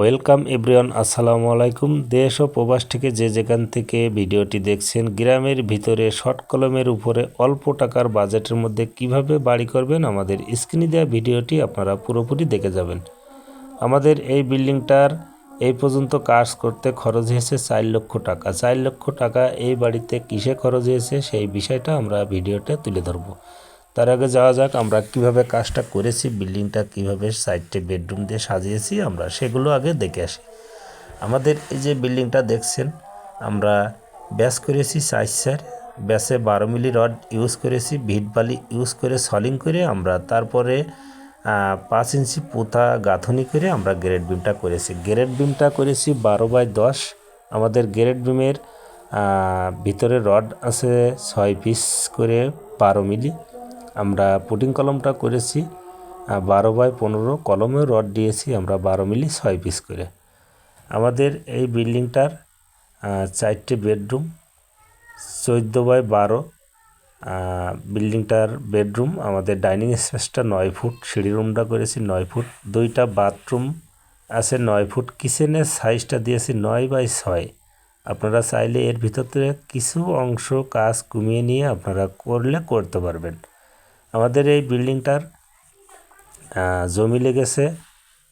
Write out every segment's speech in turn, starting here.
Welcome everyone, আসসালামু আলাইকুম। দেশ ও প্রবাস থেকে যে যেখান থেকে ভিডিওটি দেখছেন, গ্রামের ভিতরে শর্ট কলমের উপরে অল্প টাকার বাজেটের মধ্যে কীভাবে বাড়ি করবেন, আমাদের স্ক্রিনে দেওয়া ভিডিওটি আপনারা পুরোপুরি দেখে যাবেন। আমাদের এই বিল্ডিংটার এই পর্যন্ত কাজ করতে খরচ হয়েছে চার লক্ষ টাকা। চার লক্ষ টাকা এই বাড়িতে কিসে খরচ হয়েছে, সেই বিষয়টা আমরা ভিডিওতে তুলে ধরবো। তার আগে যাওয়া যাক, আমরা কীভাবে কাজটা করেছি, বিল্ডিংটা কীভাবে সাইডটে বেডরুম দিয়ে সাজিয়েছি, আমরা সেগুলো আগে দেখে আসি। আমাদের এই যে বিল্ডিংটা দেখছেন, আমরা ব্যাস করেছি সাইজ স্যার। ব্যাসে বারো মিলি রড ইউজ করেছি, ভিট বালি ইউজ করে সলিং করে আমরা তারপরে পাঁচ ইঞ্চি পোতা গাঁথনি করে আমরা গ্রেড বিমটা করেছি। গ্রেড বিমটা করেছি বারো বাই দশ। আমাদের গ্রেড বিমের ভিতরে রড আছে ছয় পিস করে বারো মিলি। আমরা পুটিং কলমটা করেছি বারো বাই পনেরো কলমেও রড দিয়েছি, আমরা বারো মিলি ছয় পিস করে। আমাদের এই বিল্ডিংটার চারটে বেডরুম, চোদ্দ বাই বারো বিল্ডিংটার বেডরুম, আমাদের ডাইনিং স্পেসটা নয় ফুট সিঁড়ি রুমটা করেছি নয় ফুট, দুইটা বাথরুম আছে নয় ফুট, কিচেনের সাইজটা দিয়েছি নয় বাই ছয়। আপনারা চাইলে এর ভিতর কিছু অংশ কাজ কমিয়ে নিয়ে আপনারা করলে করতে পারবেন। আমাদের এই বিল্ডিংটার জমি লেগেছে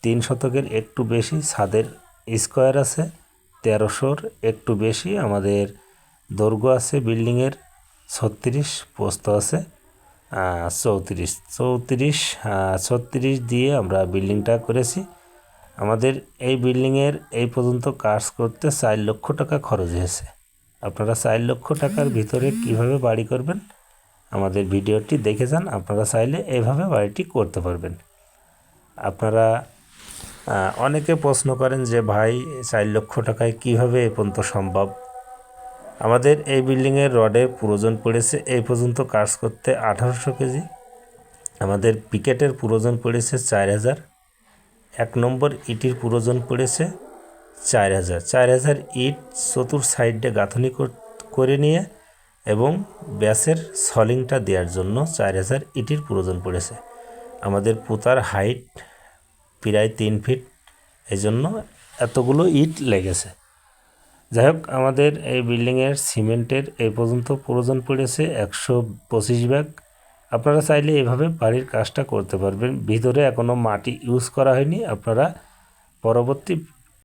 তিন শতকের একটু বেশি, ছাদের স্কোয়ার আছে তেরোশোর একটু বেশি, আমাদের দৈর্ঘ্য আছে বিল্ডিংয়ের ছত্রিশ, পোস্ত আছে চৌত্রিশ। চৌত্রিশ ছত্রিশ দিয়ে আমরা বিল্ডিংটা করেছি। আমাদের এই বিল্ডিংয়ের এই পর্যন্ত কাজ করতে চার লক্ষ টাকা খরচ হয়েছে। আপনারা চার লক্ষ টাকার ভিতরে কীভাবে বাড়ি করবেন? আমাদের ভিডিওটি দেখে যান। আপনারা চাইলে এইভাবে বাড়িটি করতে পারবেন। আপনারা অনেকে প্রশ্ন করেন যে, ভাই, চার লক্ষ টাকায় কীভাবে এ পর্যন্ত সম্ভব? আমাদের এই বিল্ডিংয়ের রডের প্রয়োজন পড়েছে, এই পর্যন্ত কাজ করতে আঠারোশো কেজি। আমাদের পিকেটের প্রয়োজন পড়েছে চার হাজার। এক নম্বর ইটির প্রয়োজন পড়েছে চার হাজার। চার হাজার ইট চতুর সাইডে গাঁথনি করে নিয়ে এবং ব্যাসের সলিংটা দেওয়ার জন্য চার হাজার ইটির প্রয়োজন পড়েছে। আমাদের পুতার হাইট প্রায় তিন ফিট এই জন্য এতগুলো ইট লেগেছে। যাই হোক, আমাদের এই বিল্ডিংয়ের সিমেন্টের এই পর্যন্ত প্রয়োজন পড়েছে একশো পঁচিশ ব্যাগ আপনারা চাইলে এভাবে বাড়ির কাজটা করতে পারবেন। ভিতরে এখনও মাটি ইউজ করা হয়নি। আপনারা পরবর্তী